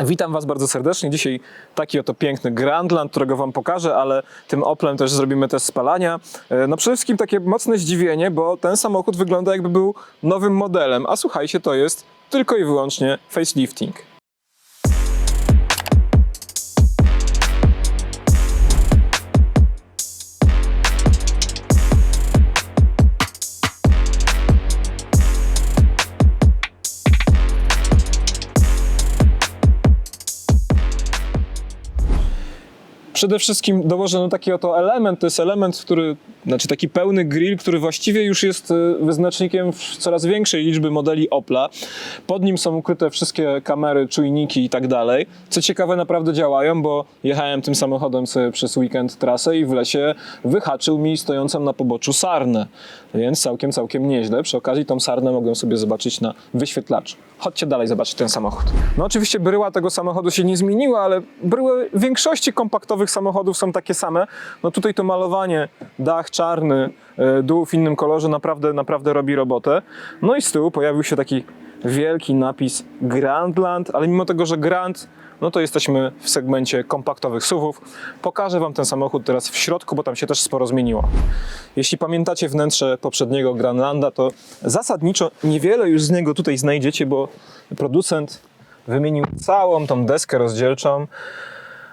Witam Was bardzo serdecznie. Dzisiaj taki oto piękny Grandland, którego Wam pokażę, ale tym Oplem też zrobimy test spalania. E, No przede wszystkim takie mocne zdziwienie, bo ten samochód wygląda jakby był nowym modelem, a słuchajcie, to jest tylko i wyłącznie facelifting. Przede wszystkim dołożono taki oto element, to jest element, który, znaczy taki pełny grill, który właściwie już jest y, wyznacznikiem coraz większej liczby modeli Opla. Pod nim są ukryte wszystkie kamery, czujniki i tak dalej. Co ciekawe, naprawdę działają, bo jechałem tym samochodem sobie przez weekend trasę i w lesie wyhaczył mi stojącą na poboczu sarnę. Więc całkiem, całkiem nieźle. Przy okazji tą sarnę mogłem sobie zobaczyć na wyświetlaczu. Chodźcie dalej zobaczyć ten samochód. No oczywiście bryła tego samochodu się nie zmieniła, ale bryły większości kompaktowych samochodów są takie same. No tutaj to malowanie, dach czarny, e, dół w innym kolorze naprawdę, naprawdę robi robotę. No i z tyłu pojawił się taki wielki napis Grandland, ale mimo tego, że Grand no to jesteśmy w segmencie kompaktowych SUVów. Pokażę Wam ten samochód teraz w środku, bo tam się też sporo zmieniło. Jeśli pamiętacie wnętrze poprzedniego Grandlanda, to zasadniczo niewiele już z niego tutaj znajdziecie, bo producent wymienił całą tą deskę rozdzielczą.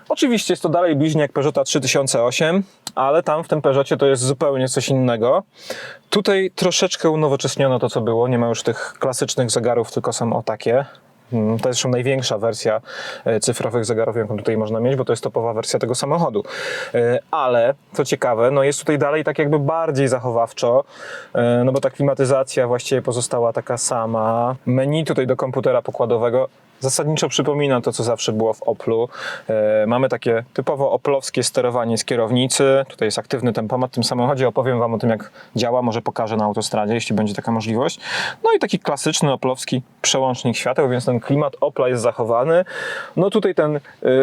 Oczywiście jest to dalej bliźniak Peugeota 3008, ale tam w tym Peugeotie to jest zupełnie coś innego. Tutaj troszeczkę unowocześniono to, co było. Nie ma już tych klasycznych zegarów, tylko są o takie. Mm, To jest zresztą największa wersja e, cyfrowych zegarów, jaką tutaj można mieć, bo to jest topowa wersja tego samochodu. E, Ale, co ciekawe, no jest tutaj dalej tak jakby bardziej zachowawczo, e, no bo ta klimatyzacja właściwie pozostała taka sama. Menu tutaj do komputera pokładowego zasadniczo przypomina to, co zawsze było w Oplu. E, Mamy takie typowo oplowskie sterowanie z kierownicy. Tutaj jest aktywny tempomat w tym samochodzie. Opowiem Wam o tym, jak działa. Może pokażę na autostradzie, jeśli będzie taka możliwość. No i taki klasyczny oplowski przełącznik świateł, więc ten klimat Opla jest zachowany. No tutaj ten y,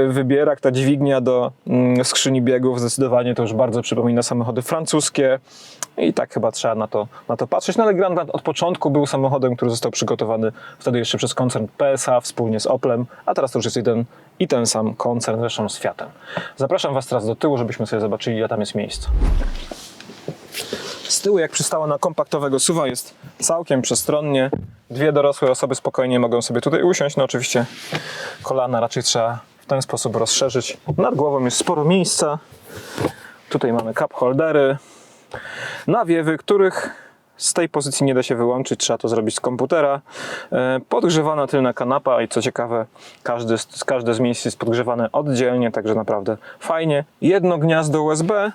wybierak, ta dźwignia do mm, skrzyni biegów zdecydowanie to już bardzo przypomina samochody francuskie. I tak chyba trzeba na to, na to patrzeć. No ale Grandland od początku był samochodem, który został przygotowany wtedy jeszcze przez koncern PSA wspólnie z Oplem, a teraz to już jest jeden i ten sam koncern, zresztą z Fiatem. Zapraszam Was teraz do tyłu, żebyśmy sobie zobaczyli, ile tam jest miejsca. Z tyłu, jak przystało na kompaktowego suwa, jest całkiem przestronnie. Dwie dorosłe osoby spokojnie mogą sobie tutaj usiąść. No oczywiście kolana raczej trzeba w ten sposób rozszerzyć. Nad głową jest sporo miejsca. Tutaj mamy cup holdery, nawiewy, których z tej pozycji nie da się wyłączyć, trzeba to zrobić z komputera. E, Podgrzewana tylna kanapa i co ciekawe, każdy, każde z miejsc jest podgrzewane oddzielnie, także naprawdę fajnie. Jedno gniazdo USB,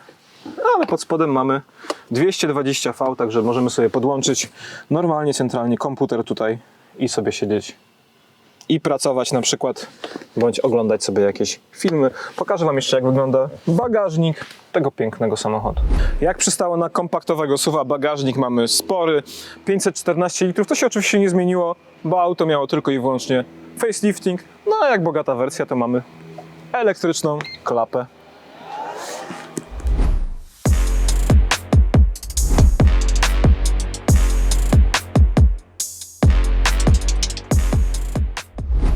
ale pod spodem mamy 220V, także możemy sobie podłączyć normalnie centralnie komputer tutaj i sobie siedzieć i pracować na przykład, bądź oglądać sobie jakieś filmy. Pokażę Wam jeszcze, jak wygląda bagażnik tego pięknego samochodu. Jak przystało na kompaktowego suwa, bagażnik mamy spory, 514 litrów. To się oczywiście nie zmieniło, bo auto miało tylko i wyłącznie facelifting. No a jak bogata wersja, to mamy elektryczną klapę.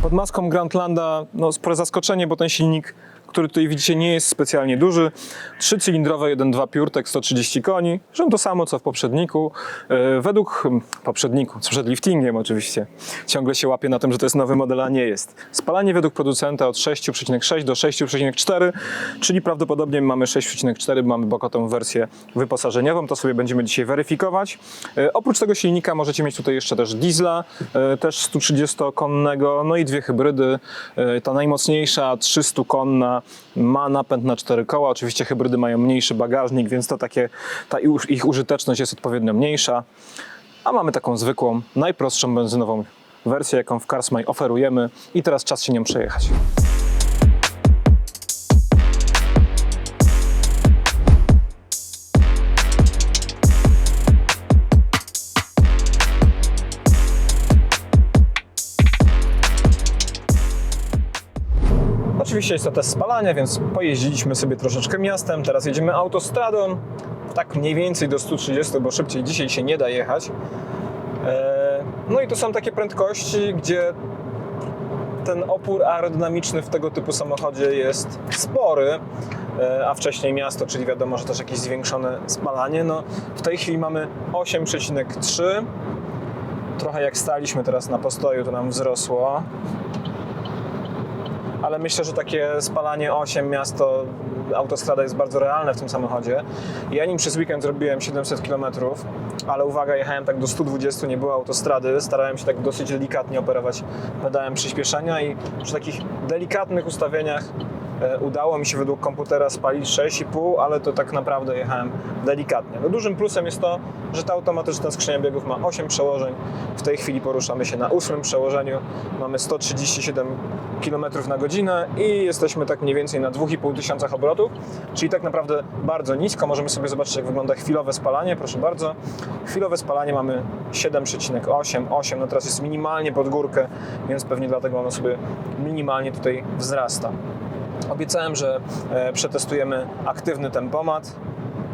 Pod maską Grandlanda. No, spore zaskoczenie, bo ten silnik, który tutaj widzicie, nie jest specjalnie duży. Trzycylindrowy 1.2 PureTech 130 koni, zresztą to samo co w poprzedniku. E, Według hmm, poprzedniku, przed liftingiem oczywiście, ciągle się łapie na tym, że to jest nowy model, a nie jest. Spalanie według producenta od 6,6 do 6,4, czyli prawdopodobnie mamy 6,4, mamy bokatą wersję wyposażeniową, to sobie będziemy dzisiaj weryfikować. E, Oprócz tego silnika możecie mieć tutaj jeszcze też diesla, e, też 130-konnego, no i dwie hybrydy. Ta najmocniejsza, 300-konna, ma napęd na cztery koła. Oczywiście hybrydy mają mniejszy bagażnik, więc to takie, ta ich- użyteczność jest odpowiednio mniejsza. A mamy taką zwykłą, najprostszą benzynową wersję, jaką w Carsmay oferujemy i teraz czas się nią przejechać. Oczywiście jest to test spalania, więc pojeździliśmy sobie troszeczkę miastem, teraz jedziemy autostradą, tak mniej więcej do 130, bo szybciej dzisiaj się nie da jechać. E, No i to są takie prędkości, gdzie ten opór aerodynamiczny w tego typu samochodzie jest spory, e, a wcześniej miasto, czyli wiadomo, że też jakieś zwiększone spalanie. No, w tej chwili mamy 8,3. Trochę jak staliśmy teraz na postoju, to nam wzrosło. Ale myślę, że takie spalanie 8 miasto, autostrada jest bardzo realne w tym samochodzie. Ja nim przez weekend zrobiłem 700 km, ale uwaga, jechałem tak do 120, nie było autostrady. Starałem się tak dosyć delikatnie operować pedałem przyspieszenia i przy takich delikatnych ustawieniach e, udało mi się według komputera spalić 6,5, ale to tak naprawdę jechałem delikatnie. No dużym plusem jest to, że ta automatyczna skrzynia biegów ma 8 przełożeń. W tej chwili poruszamy się na 8 przełożeniu. Mamy 137 km na godzinę i jesteśmy tak mniej więcej na 2,5 tysiącach obrotów, czyli tak naprawdę bardzo nisko. Możemy sobie zobaczyć, jak wygląda chwilowe spalanie. Proszę bardzo. Chwilowe spalanie mamy 7,8, 8. No teraz jest minimalnie pod górkę, więc pewnie dlatego ono sobie minimalnie tutaj wzrasta. Obiecałem, że e, przetestujemy aktywny tempomat.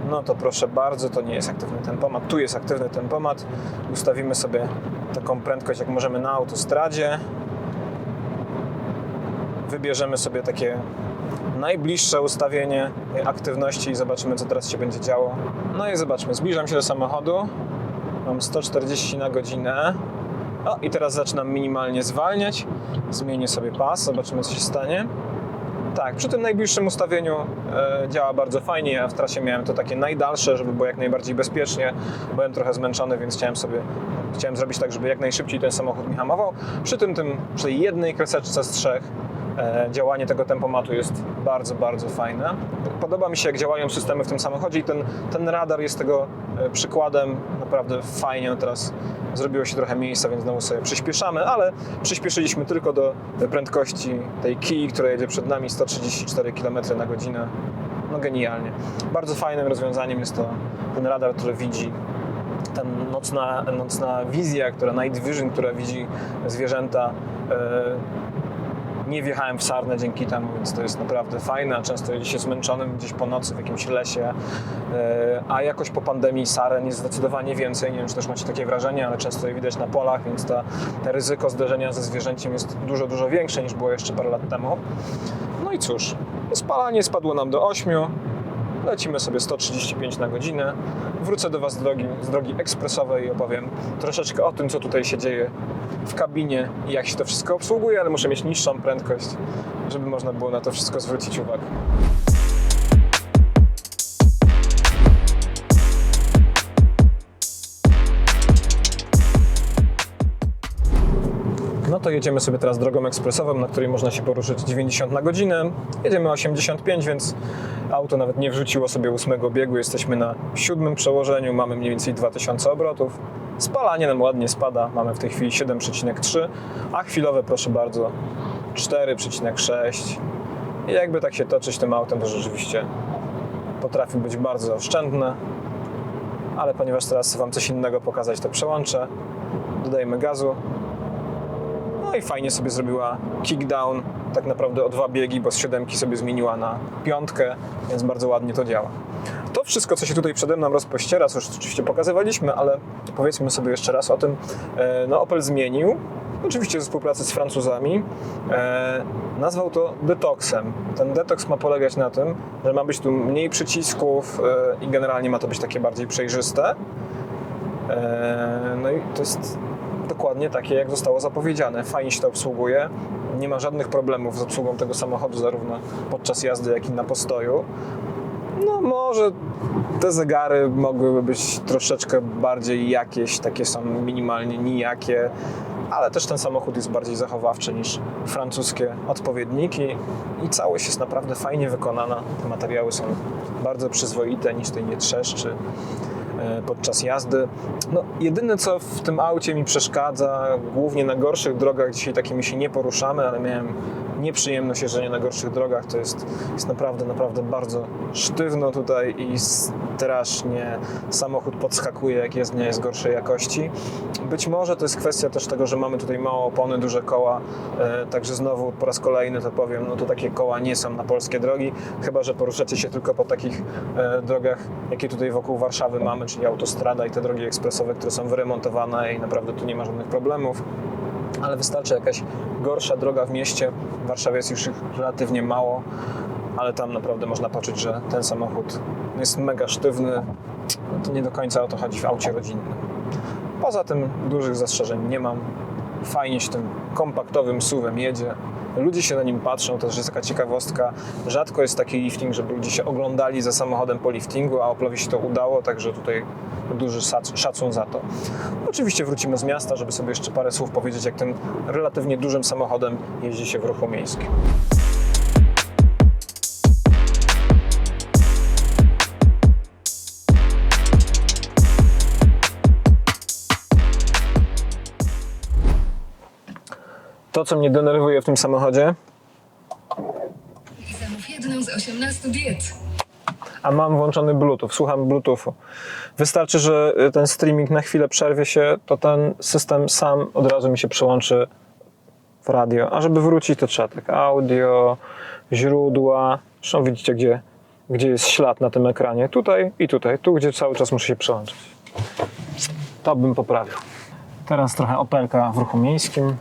No to proszę bardzo, to nie jest aktywny tempomat. Tu jest aktywny tempomat. Ustawimy sobie taką prędkość, jak możemy na autostradzie. Wybierzemy sobie takie najbliższe ustawienie aktywności i zobaczymy, co teraz się będzie działo. No i zobaczmy, zbliżam się do samochodu. Mam 140 na godzinę. O, i teraz zaczynam minimalnie zwalniać. Zmienię sobie pas, zobaczymy, co się stanie. Tak, przy tym najbliższym ustawieniu e, działa bardzo fajnie. Ja w trasie miałem to takie najdalsze, żeby było jak najbardziej bezpiecznie. Byłem trochę zmęczony, więc chciałem sobie chciałem zrobić tak, żeby jak najszybciej ten samochód mi hamował. Przy tym, tym przy jednej kreseczce z trzech działanie tego tempomatu jest bardzo, bardzo fajne. Podoba mi się, jak działają systemy w tym samochodzie i ten, ten radar jest tego e, przykładem. Naprawdę fajnie. Teraz zrobiło się trochę miejsca, więc znowu sobie przyspieszamy, ale przyspieszyliśmy tylko do prędkości tej Kii, która jedzie przed nami 134 km na godzinę. No genialnie. Bardzo fajnym rozwiązaniem jest to ten radar, który widzi ta nocna, nocna wizja, która Night Vision, która widzi zwierzęta. Nie wjechałem w sarnę dzięki temu, więc to jest naprawdę fajne. a Często jedzie się zmęczonym gdzieś po nocy w jakimś lesie, e, a jakoś po pandemii saren jest zdecydowanie więcej. Nie wiem, czy też macie takie wrażenie, ale często je widać na polach, więc ta, to ryzyko zderzenia ze zwierzęciem jest dużo, dużo większe niż było jeszcze parę lat temu. No i cóż, spalanie spadło nam do 8. Lecimy sobie 135 na godzinę. Wrócę do Was z drogi, z drogi ekspresowej i opowiem troszeczkę o tym, co tutaj się dzieje w kabinie i jak się to wszystko obsługuje, ale muszę mieć niższą prędkość, żeby można było na to wszystko zwrócić uwagę. No to jedziemy sobie teraz drogą ekspresową, na której można się poruszyć 90 na godzinę. Jedziemy 85, więc auto nawet nie wrzuciło sobie ósmego biegu. Jesteśmy na siódmym przełożeniu, mamy mniej więcej 2000 obrotów. Spalanie nam ładnie spada, mamy w tej chwili 7,3, a chwilowe proszę bardzo 4,6. I jakby tak się toczyć tym autem, to rzeczywiście potrafi być bardzo oszczędne. Ale ponieważ teraz chcę Wam coś innego pokazać, to przełączę. Dodajemy gazu. No i fajnie sobie zrobiła kickdown, tak naprawdę o dwa biegi, bo z siódemki sobie zmieniła na piątkę, więc bardzo ładnie to działa. To wszystko, co się tutaj przede mną rozpościera, co już oczywiście pokazywaliśmy, ale powiedzmy sobie jeszcze raz o tym. E, No, Opel zmienił, oczywiście we współpracy z Francuzami, e, nazwał to detoksem. Ten detoks ma polegać na tym, że ma być tu mniej przycisków e, i generalnie ma to być takie bardziej przejrzyste. No i to jest dokładnie takie, jak zostało zapowiedziane. Fajnie się to obsługuje. Nie ma żadnych problemów z obsługą tego samochodu, zarówno podczas jazdy, jak i na postoju. No może te zegary mogłyby być troszeczkę bardziej jakieś, takie są minimalnie nijakie, ale też ten samochód jest bardziej zachowawczy niż francuskie odpowiedniki i całość jest naprawdę fajnie wykonana. Te materiały są bardzo przyzwoite, nic tutaj nie trzeszczy podczas jazdy. No, jedyne co w tym aucie mi przeszkadza, głównie na gorszych drogach, dzisiaj takimi się nie poruszamy, ale miałem nieprzyjemność jeżdżenia na gorszych drogach, to jest, jest naprawdę, naprawdę bardzo sztywno tutaj i strasznie samochód podskakuje, jak jezdnia jest gorszej jakości. Być może to jest kwestia też tego, że mamy tutaj małe opony, duże koła, e, także znowu po raz kolejny to powiem, no to takie koła nie są na polskie drogi, chyba że poruszacie się tylko po takich e, drogach, jakie tutaj wokół Warszawy mamy, czyli autostrada i te drogi ekspresowe, które są wyremontowane i naprawdę tu nie ma żadnych problemów. Ale wystarczy jakaś gorsza droga w mieście. W Warszawie jest już ich relatywnie mało, ale tam naprawdę można poczuć, że ten samochód jest mega sztywny. No to nie do końca o to chodzi w aucie rodzinnym. Poza tym dużych zastrzeżeń nie mam. Fajnie się tym kompaktowym suwem jedzie. Ludzie się na nim patrzą, to też jest taka ciekawostka. Rzadko jest taki lifting, żeby ludzie się oglądali za samochodem po liftingu, a Oplowi się to udało, także tutaj duży szac- szacun za to. Oczywiście wrócimy z miasta, żeby sobie jeszcze parę słów powiedzieć, jak tym relatywnie dużym samochodem jeździ się w ruchu miejskim. To, co mnie denerwuje w tym samochodzie, Zamów jedną z 18 diet. a mam włączony Bluetooth, słucham Bluetoothu. Wystarczy, że y, ten streaming na chwilę przerwie się, to ten system sam od razu mi się przyłączy w radio. A żeby wrócić, to trzeba tak audio, źródła. Zresztą widzicie, gdzie, gdzie jest ślad na tym ekranie. Tutaj i tutaj. Tu, gdzie cały czas muszę się przełączyć. To bym poprawił. Teraz trochę Opelka w ruchu miejskim.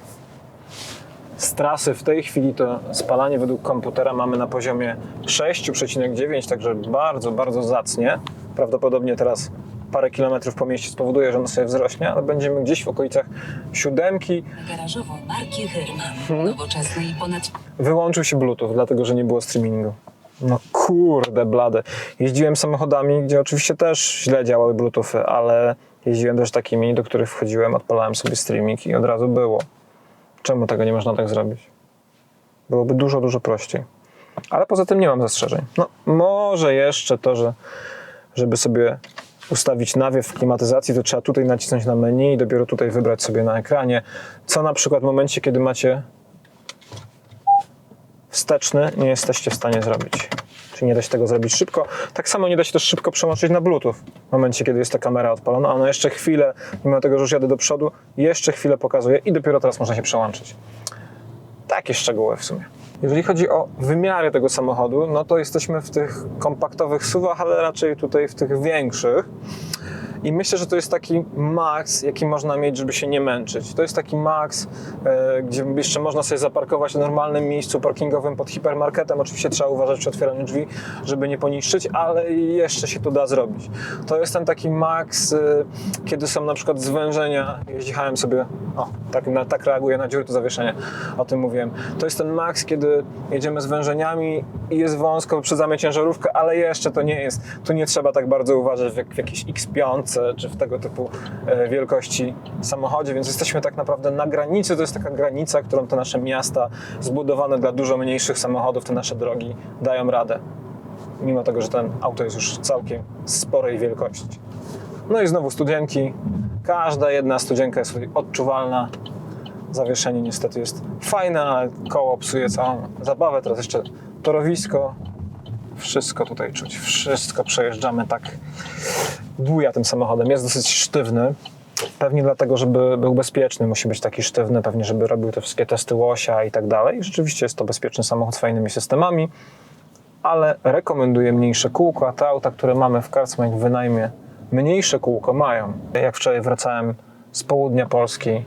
Z trasy w tej chwili to spalanie według komputera mamy na poziomie 6,9, także bardzo, bardzo zacnie. Prawdopodobnie teraz parę kilometrów po mieście spowoduje, że ono sobie wzrośnie, ale będziemy gdzieś w okolicach siódemki. Garażową marki Herman. Mhm. Nowoczesny i ponad Wyłączył się Bluetooth, dlatego że nie było streamingu. No kurde blade. Jeździłem samochodami, gdzie oczywiście też źle działały Bluetoothy, ale jeździłem też takimi, do których wchodziłem, odpalałem sobie streaming i od razu było. Czemu tego nie można tak zrobić? Byłoby dużo, dużo prościej. Ale poza tym nie mam zastrzeżeń. No, może jeszcze to, że żeby sobie ustawić nawiew klimatyzacji, to trzeba tutaj nacisnąć na menu i dopiero tutaj wybrać sobie na ekranie, co na przykład w momencie, kiedy macie wsteczny nie jesteście w stanie zrobić. Czyli nie da się tego zrobić szybko. Tak samo nie da się też szybko przełączyć na Bluetooth w momencie, kiedy jest ta kamera odpalona. Ona jeszcze chwilę, mimo tego, że już jadę do przodu, jeszcze chwilę pokazuje i dopiero teraz można się przełączyć. Takie szczegóły w sumie. Jeżeli chodzi o wymiary tego samochodu, no to jesteśmy w tych kompaktowych suwach, ale raczej tutaj w tych większych. I myślę, że to jest taki maks, jaki można mieć, żeby się nie męczyć. To jest taki maks, e, gdzie jeszcze można sobie zaparkować w normalnym miejscu parkingowym pod hipermarketem. Oczywiście trzeba uważać przy otwieraniu drzwi, żeby nie poniszczyć, ale jeszcze się to da zrobić. To jest ten taki maks, e, kiedy są na przykład zwężenia. Jeździłem sobie, o, tak, na, tak reaguję na dziury to zawieszenie, o tym mówiłem. To jest ten maks, kiedy jedziemy zwężeniami i jest wąsko, wyprzedzamy ciężarówkę, ale jeszcze to nie jest, tu nie trzeba tak bardzo uważać w, jak, w jakiejś X5 czy w tego typu e, wielkości samochodzie, więc jesteśmy tak naprawdę na granicy, to jest taka granica, którą te nasze miasta zbudowane dla dużo mniejszych samochodów, te nasze drogi dają radę. Mimo tego, że ten auto jest już całkiem sporej wielkości. No i znowu studzienki. Każda jedna studzienka jest tutaj odczuwalna. Zawieszenie niestety jest fajne, ale koło psuje całą zabawę. Teraz jeszcze torowisko. Wszystko tutaj czuć. Wszystko przejeżdżamy tak. Buja tym samochodem. Jest dosyć sztywny. Pewnie dlatego, żeby był bezpieczny, musi być taki sztywny, pewnie, żeby robił te wszystkie testy łosia i tak dalej. Rzeczywiście jest to bezpieczny samochód z fajnymi systemami, ale rekomenduję mniejsze kółko, a te auta, które mamy w Carlsmanie w wynajmie, mniejsze kółko mają. Jak wczoraj wracałem z południa Polski,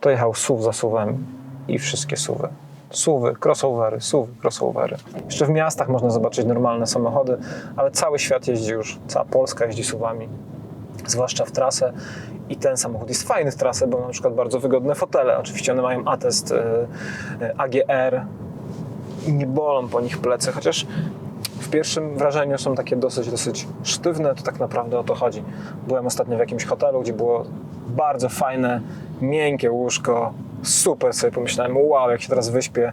to jechał SUV za SUVem i wszystkie SUVy. SUVy, crossovery, SUVy, crossovery. Jeszcze w miastach można zobaczyć normalne samochody, ale cały świat jeździ już, cała Polska jeździ SUVami, zwłaszcza w trasę. I ten samochód jest fajny w trasę, bo ma na przykład bardzo wygodne fotele. Oczywiście one mają atest y, y, AGR i nie bolą po nich plecy, chociaż w pierwszym wrażeniu są takie dosyć, dosyć sztywne, to tak naprawdę o to chodzi. Byłem ostatnio w jakimś hotelu, gdzie było bardzo fajne, miękkie łóżko, super sobie pomyślałem, wow, jak się teraz wyśpię.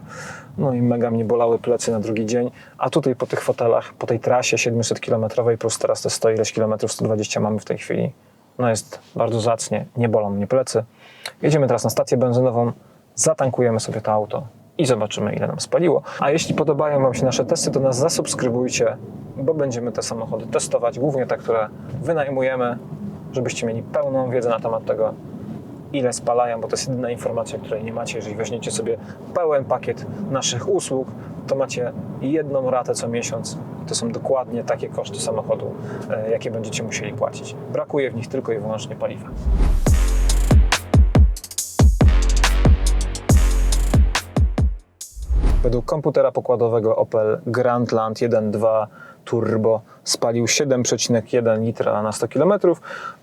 No i mega mnie bolały plecy na drugi dzień. A tutaj po tych fotelach, po tej trasie 700 km plus teraz te 100 ileś kilometrów, 120 mamy w tej chwili. No jest bardzo zacnie, nie bolą mnie plecy. Jedziemy teraz na stację benzynową, zatankujemy sobie to auto i zobaczymy, ile nam spaliło. A jeśli podobają Wam się nasze testy, to nas zasubskrybujcie, bo będziemy te samochody testować, głównie te, które wynajmujemy, żebyście mieli pełną wiedzę na temat tego, ile spalają, bo to jest jedyna informacja, której nie macie. Jeżeli weźmiecie sobie pełen pakiet naszych usług, to macie jedną ratę co miesiąc. To są dokładnie takie koszty samochodu, e, jakie będziecie musieli płacić. Brakuje w nich tylko i wyłącznie paliwa. Według komputera pokładowego Opel Grandland 1.2 Turbo spalił 7,1 litra na 100 km,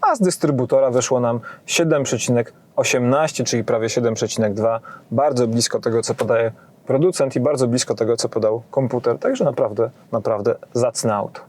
a z dystrybutora wyszło nam 7,18, czyli prawie 7,2. Bardzo blisko tego, co podaje producent i bardzo blisko tego, co podał komputer. Także naprawdę, naprawdę zacne auto.